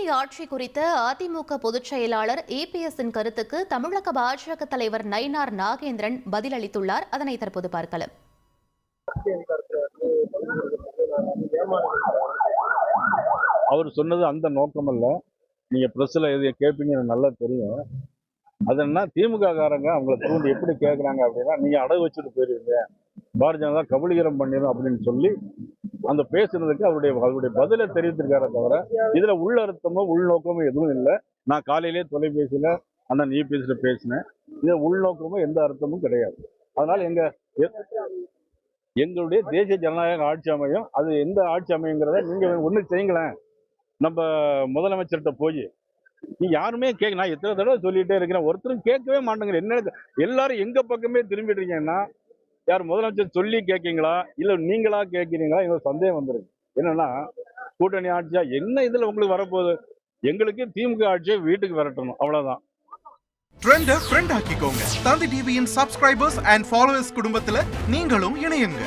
கூட்டணி ஆட்சி குறித்த அதிமுக பொதுச் செயலாளர் ஏபிஎஸ்ஸின் கருத்துக்கு தமிழக பாஜக தலைவர் நயினார் நாகேந்திரன் பதிலளித்துள்ளார். அதனை தற்போது பார்க்கலாம். அவர் சொன்னது அந்த நோக்கம் அல்ல நீங்க பிரஸ்ல எது கேட்பீங்க எனக்கு நல்லா தெரியும். அது என்ன திமுக காரங்க அவங்கள தூண்டி எப்படி கேட்குறாங்க அப்படின்னா நீங்க அடகு வச்சுட்டு போயிருவீங்க. பாரதிய ஜனதா கபலீகரம் பண்ணிடும் அப்படின்னு சொல்லி அந்த பேசுனதுக்கு அவருடைய அவருடைய பதிலை தெரிவித்திருக்காரே தவிர இதுல உள்ள அர்த்தமோ உள்நோக்கமோ எதுவும் இல்லை. நான் காலையிலே தொலைபேசியில அண்ணன் இபிஎஸ்ல பேசினேன். இது உள்நோக்கமோ எந்த அர்த்தமும் கிடையாது. அதனால எங்க எங்களுடைய தேசிய ஜனநாயக ஆட்சி அமையும். அது எந்த ஆட்சி அமையுங்கிறத நீங்க ஒண்ணு செய்யுங்களேன். நம்ம முதலமைச்சர்கிட்ட போய். நீ யாருமே கேட்க நான் எத்தனை தடவை சொல்லிட்டே இருக்கிறேன். ஒருத்தரும் கேட்கவே மாட்டேங்கிறேன் என்ன எல்லாரும் எங்க பக்கமே திரும்பிடுறீங்கன்னா யார் முதலமைச்சர் சொல்லி கேட்கீங்களா? இல்ல நீங்களா கேட்கிறீங்களா? எங்களுக்கு சந்தேகம் வந்துருக்கு என்னன்னா கூட்டணி ஆட்சியா என்ன இதுல உங்களுக்கு வரப்போகுது? எங்களுக்கு திமுக ஆட்சியை வீட்டுக்கு விரட்டணும். அவ்வளவுதான். ட்ரெண்ட ஃப்ரெண்ட் ஆக்கிக்கோங்க. தந்தி டிவியின் சப்ஸ்கிரைபர்ஸ் அண்ட் ஃபாலோவர்ஸ் குடும்பத்துல நீங்களும் இணையுங்க.